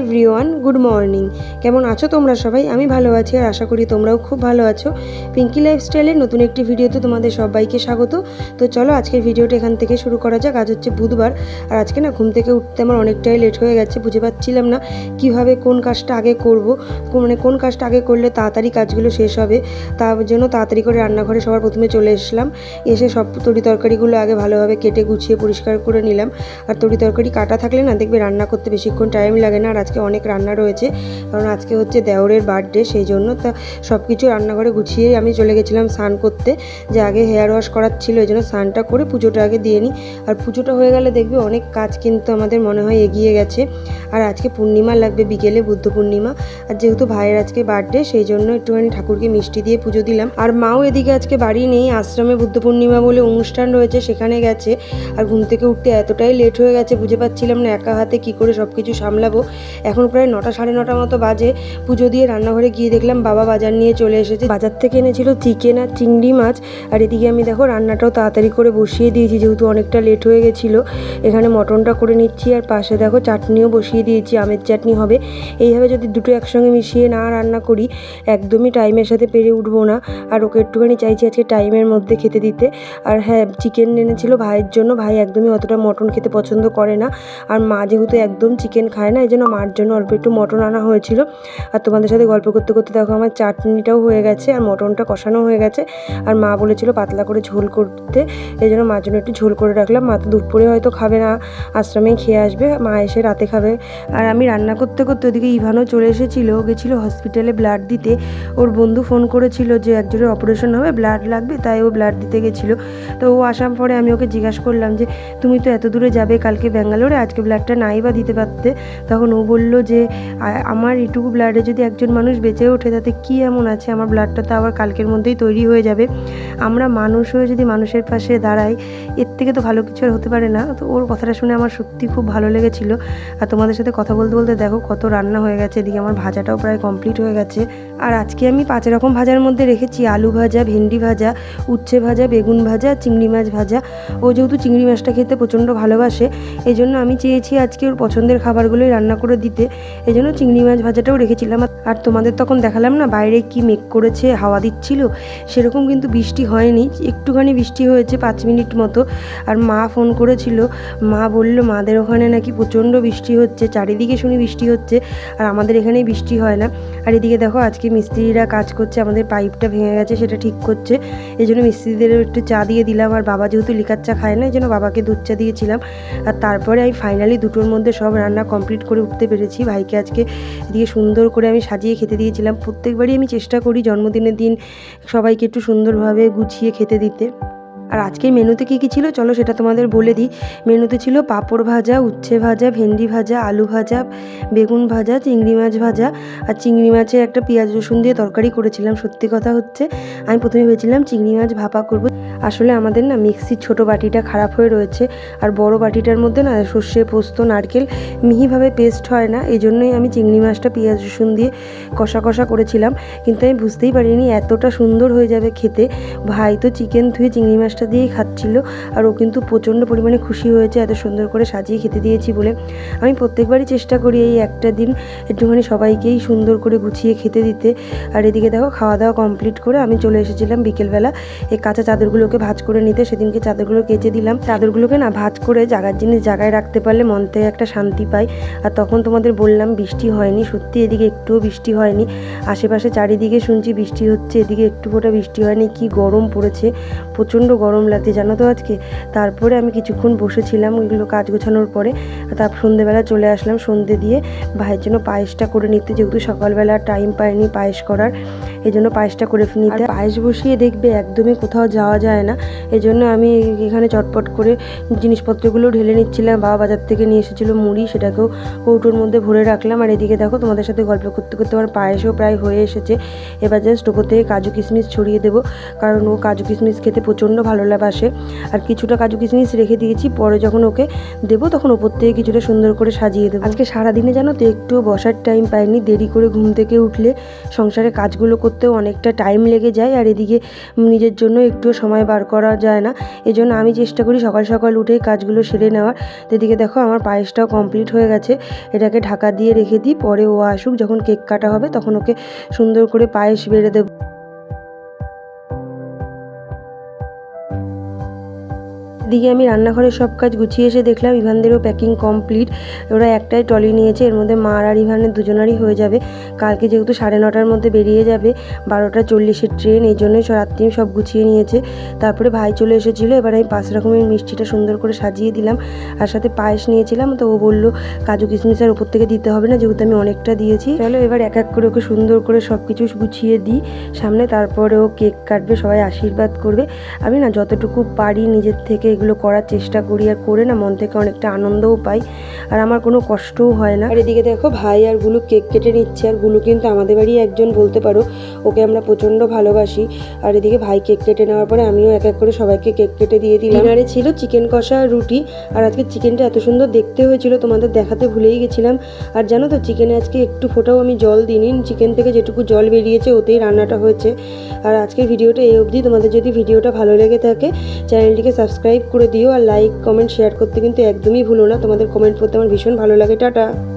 Everyone good morning কেমন আছো তোমরা সবাই? আমি ভালো আছি আর আশা করি তোমরাও খুব ভালো আছো। পিঙ্কি লাইফস্টাইলের নতুন একটি ভিডিওতে তোমাদের সবাইকে স্বাগত। তো চলো আজকের ভিডিওটা এখান থেকে শুরু করা যাক। আজ হচ্ছে বুধবার। আর আজকে না ঘুম থেকে উঠতে আমার অনেকটাই লেট হয়ে গেছে, বুঝে পাচ্ছিলাম না কীভাবে কোন কাজটা আগে করব মানে কোন কাজটা আগে করলে তাড়াতাড়ি কাজগুলো শেষ হবে। তার জন্য তাড়াতাড়ি করে রান্নাঘরে সবার প্রথমে চলে এসলাম। এসে সব তরি তরকারিগুলো আগে ভালোভাবে কেটে গুছিয়ে পরিষ্কার করে নিলাম। আর তরি তরকারি কাটা থাকলে না দেখবে রান্না করতে বেশিক্ষণ টাইম লাগে না। আর আজকে অনেক রান্না রয়েছে, কারণ আজকে হচ্ছে দেওরের বার্থডে সেই জন্য তা সব কিছু রান্নাঘরে গুছিয়ে আমি চলে গেছিলাম স্নান করতে, যে আগে হেয়ার ওয়াশ করার ছিল, এই জন্য স্নানটা করে পুজোটা আগে দিয়ে নিই। আর পুজোটা হয়ে গেলে দেখবে অনেক কাজ কিন্তু আমাদের মনে হয় এগিয়ে গেছে। আর আজকে পূর্ণিমা লাগবে বিকেলে, বুদ্ধ পূর্ণিমা। আর যেহেতু ভাইয়ের আজকে বার্থডে সেই জন্য একটুখানি ঠাকুরকে মিষ্টি দিয়ে পুজো দিলাম। আর মাও এদিকে আজকে বাড়ি নেই, আশ্রমে বুদ্ধ পূর্ণিমা বলে অনুষ্ঠান রয়েছে, সেখানে গেছে। আর ঘুম থেকে উঠতে এতটাই লেট হয়ে গেছে, বুঝে পাচ্ছিলাম না, একা হাতে কি করে সব কিছু সামলাবো। এখন প্রায় নটা, সাড়ে নটা মতো বাজে। পুজো দিয়ে রান্নাঘরে গিয়ে দেখলাম বাবা বাজার নিয়ে চলে এসেছে। বাজার থেকে এনেছিল চিকেন আর চিংড়ি মাছ। আর এদিকে আমি দেখো রান্নাটাও তাড়াতাড়ি করে বসিয়ে দিয়েছি, যেহেতু অনেকটা লেট হয়ে গেছিল। এখানে মটনটা করে নিচ্ছি আর পাশে দেখো চাটনিও বসিয়ে দিয়েছি, আমের চাটনি হবে। এইভাবে যদি দুটো একসঙ্গে মিশিয়ে না রান্না করি, একদমই টাইমের সাথে পেরে উঠবো না। আর ওকে একটুখানি চাইছি আজকে টাইমের মধ্যে খেতে দিতে। আর হ্যাঁ চিকেন এনেছিল ভাইয়ের জন্য। ভাই একদমই অতটা মটন খেতে পছন্দ করে না। আর মা যেহেতু একদম চিকেন খায় না, এই জন্য মার জন্য অল্প একটু মটন আনা হয়েছিল। আর তোমাদের সাথে গল্প করতে করতে দেখো আমার চাটনিটাও হয়ে গেছে আর মটনটা কষানো হয়ে গেছে। আর মা বলেছিল পাতলা করে ঝোল করতে, এই জন্য মার জন্য একটু ঝোল করে রাখলাম। মা তো দুপুরে হয়তো খাবে না আশ্রমে খেয়ে আসবে, মা এসে রাতে খাবে। আর আমি রান্না করতে করতে ওদিকে ইভানও চলে এসেছিল গেছিল হসপিটালে ব্লাড দিতে। ওর বন্ধু ফোন করেছিল যে একজনের অপারেশন হবে, ব্লাড লাগবে, তাই ও ব্লাড দিতে গেছিল। তো ও আসার পরে আমি ওকে জিজ্ঞাসা করলাম যে, তুমি তো এত দূরে যাবে কালকে ব্যাঙ্গালোরে, আজকে ব্লাডটা নাই বা দিতে পারতে? তখন ও বলল যে আমার এটুকু ব্লাডে যদি একজন মানুষ বেঁচে ওঠে, তাতে কি এমন আছে? আমার ব্লাডটা তো আবার কালকের মধ্যেই তৈরি হয়ে যাবে। আমরা মানুষ হয়ে যদি মানুষের পাশে দাঁড়াই, এর থেকে তো ভালো কিছু আর হতে পারে না। তো ওর কথাটা শুনে আমার সত্যি খুব ভালো লেগেছিল। আর তোমাদের সাথে কথা বলতে বলতে দেখো কত রান্না হয়ে গেছে, এদিকে আমার ভাজাটাও প্রায় কমপ্লিট হয়ে গেছে। আর আজকে আমি পাঁচ রকম ভাজার মধ্যে রেখেছি, আলু ভাজা, ভেন্ডি ভাজা, উচ্ছে ভাজা, বেগুন ভাজা, চিংড়ি মাছ ভাজা। ও যেহেতু চিংড়ি মাছটা খেতে প্রচণ্ড ভালোবাসে এই জন্য আমি চেয়েছি আজকে ওর পছন্দের খাবারগুলোই রান্না করে দিতে। এই জন্য চিংড়ি মাছ ভাজাটাও রেখেছিলাম। আর- তোমাদের তখন দেখালাম না বাইরে কি মেঘ করেছে, হাওয়া দিচ্ছিল? সেরকম কিন্তু বৃষ্টি হয়নি। একটুখানি বৃষ্টি হয়েছে পাঁচ মিনিট মতো। আর মা ফোন করেছিল। মা বলল, মাদের ওখানে নাকি প্রচণ্ড বৃষ্টি হচ্ছে। চারিদিকে শুনি বৃষ্টি হচ্ছে। আর আমাদের এখানেই বৃষ্টি হয় না। আর এদিকে দেখো, আজকে মিস্ত্রিরা কাজ করছে। আমাদের পাইপটা ভেঙে গেছে, সেটা ঠিক করছে। এই জন্য মিস্ত্রিদেরও একটু চা দিয়ে দিলাম। আর বাবা যেহেতু লিকার চা খায় না এই জন্য বাবাকে দুধ চা দিয়েছিলাম। আর তারপরে আমি ফাইনালি দুটোর মধ্যে সব রান্না কমপ্লিট করে উঠতে পেরেছি ভাইকে আজকে এদিকে সুন্দর করে আমি সাজিয়ে খেতে দিয়েছিলাম। প্রত্যেকবারই আমি চেষ্টা করি জন্মদিনের দিন সবাইকে একটু সুন্দরভাবে গুছিয়ে খেতে দিতে। আর আজকের মেনুতে কী কী ছিল? চলো সেটা তোমাদের বলে দিই। মেনুতে ছিল পাঁপড় ভাজা, উচ্ছে ভাজা, ভেন্ডি ভাজা, আলু ভাজা, বেগুন ভাজা, চিংড়ি মাছ ভাজা। আর চিংড়ি মাছের একটা পেঁয়াজ রসুন দিয়ে তরকারি করেছিলাম, সত্যি কথা হচ্ছে। আমি প্রথমে ভেবেছিলাম চিংড়ি মাছ ভাপা করব। আসলে আমাদের না মিক্সির ছোট বাটিটা খারাপ হয়ে রয়েছে, আর বড় বাটিটার মধ্যে না সর্ষে, পোস্ত, নারকেল মিহিভাবে পেস্ট হয় না এই জন্যই আমি চিংড়ি মাছটা, পেঁয়াজ রসুন দিয়ে কষা কষা করেছিলাম, কিন্তু আমি বুঝতেই পারিনি এতটা সুন্দর হয়ে যাবে খেতে। ভাই তো চিকেন ধুয়ে চিংড়ি মাছটা দিয়েই খাচ্ছিল, আর ও কিন্তু প্রচণ্ড পরিমাণে খুশি হয়েছে, এত সুন্দর করে সাজিয়ে খেতে দিয়েছি বলে। আমি প্রত্যেকবারই চেষ্টা করি এই একটা দিন একটুখানি সবাইকেই সুন্দর করে গুছিয়ে খেতে দিতে। আর এদিকে দেখো খাওয়া দাওয়া কমপ্লিট করে আমি চলে এসেছিলাম বিকেলবেলা, এই কাঁচা চাদরগুলোকে ভাঁজ করে নিতে সেদিনকে চাদরগুলো কেচে দিলাম। চাদরগুলোকে না ভাঁজ করে জাগার জিনিস জায়গায় রাখতে পারলে মন থেকে একটা শান্তি পাই। আর তখন তোমাদের বললাম বৃষ্টি হয়নি, সত্যি এদিকে একটুও বৃষ্টি হয়নি। আশেপাশে চারিদিকে শুনছি বৃষ্টি হচ্ছে, এদিকে একটু ফোটা বৃষ্টি হয়নি। কি গরম পড়েছে, প্রচণ্ড গরম লাগছে, জানো তো আজকে? তারপরে আমি কিছুক্ষণ বসেছিলাম ওইগুলো কাজ গোছানোর পরে। তারপর সন্ধেবেলা চলে আসলাম সন্ধে দিয়ে। ভাইয়ের জন্য পায়েসটা করে নিতে, যেহেতু সকালবেলা টাইম পাইনি পায়েস করার, এই জন্য পায়েসটা করে নিতে। পায়েস বসিয়ে দেখবে একদমই কোথাও যাওয়া যায় না। এই জন্য আমি এখানে চটপট করে জিনিসপত্রগুলো ঢেলে নিচ্ছিলাম। বাবা বাজার থেকে নিয়ে এসেছিল মুড়ি, সেটাকেও কৌটোর মধ্যে ভরে রাখলাম। আর এদিকে দেখো, তোমাদের সাথে গল্প করতে করতে আমার পায়েসও প্রায় হয়ে এসেছে। এবার জাস্ট ওপর থেকে কাজু কিশমিশ ছড়িয়ে দেবো, কারণ ও কাজু কিশমিশ খেতে প্রচণ্ড ভালো বাসে। আর কিছুটা কাজু কিশমিশ রেখে দিয়েছি, পরে যখন ওকে দেবো তখন ওপর থেকে কিছুটা সুন্দর করে সাজিয়ে দেবো। আজকে সারাদিনে জানো তো, একটু বসার টাইম পাইনি, দেরি করে ঘুম থেকে উঠলে সংসারে কাজগুলো করতেও অনেকটা টাইম লেগে যায়। আর এদিকে নিজের জন্য একটু সময় বার করা যায় না। এই জন্য আমি চেষ্টা করি সকাল সকাল উঠেই কাজগুলো সেরে নেওয়ার। তো এদিকে দেখো আমার পায়েসটাও কমপ্লিট হয়ে গেছে। এটাকে ঢাকা দিয়ে রেখে দিই, পরে ও আসুক, যখন কেক কাটা হবে তখন ওকে সুন্দর করে পায়েস বেড়ে দেবো। এদিকে আমি রান্নাঘরের সব কাজ গুছিয়ে এসে দেখলাম ইভানদেরও প্যাকিং কমপ্লিট ওরা একটাই টলি নিয়েছে, এর মধ্যে মার আর ইভানের দুজনারই হয়ে যাবে। কালকে যেহেতু সাড়ে নটার মধ্যে বেরিয়ে যাবে, বারোটা চল্লিশের ট্রেন এই জন্যই রাত্রি সব গুছিয়ে নিয়েছে। তারপরে ভাই চলে এসেছিল, এবার আমি পাঁচ রকমের মিষ্টিটা সুন্দর করে সাজিয়ে দিলাম। আর সাথে পায়েস নিয়েছিলাম, তো ও বলল, কাজু কিশমিশ আর থেকে দিতে হবে না, যেহেতু আমি অনেকটা দিয়েছি। চলো এবার এক এক করে ওকে সুন্দর করে সব কিছু গুছিয়ে দিই সামনে, তারপরে ও কেক কাটবে, সবাই আশীর্বাদ করবে। আমি না যতটুকু পারি নিজের থেকে এগুলো করার চেষ্টা করি আর করে না মন থেকে অনেকটা আনন্দও পাই আর আমার কোনো কষ্টও হয় না। আর এদিকে দেখো ভাই আর গুলু কেক কেটে নিচ্ছে আর গুলু কিন্তু আমাদের বাড়ি একজন বলতে পারো ওকে আমরা প্রচণ্ড ভালোবাসি। আর এদিকে ভাই কেক কেটে নেওয়ার পরে আমিও এক এক করে সবাইকে কেক কেটে দিয়ে দিলাম। ডিনারে ছিল চিকেন কষা আর রুটি আর আজকে চিকেনটা এত সুন্দর দেখতে হয়েছিল তোমাদের দেখাতে ভুলেই গেছিলাম। আর জানো তো চিকেনে আজকে একটু ফোটাও আমি জল দিইনি চিকেন থেকে যেটুকু জল বেরিয়েছে ওতেই রান্নাটা হয়েছে। আর আজকের ভিডিওটা এই অবধি তোমাদের যদি ভিডিওটা ভালো লেগে থাকে চ্যানেলটিকে সাবস্ক্রাইব করে দিও আর লাইক কমেন্ট শেয়ার করতে কিন্তু একদমই ভুলো না। তোমাদের কমেন্ট পড়তে আমার ভীষণ ভালো লাগে। টাটা।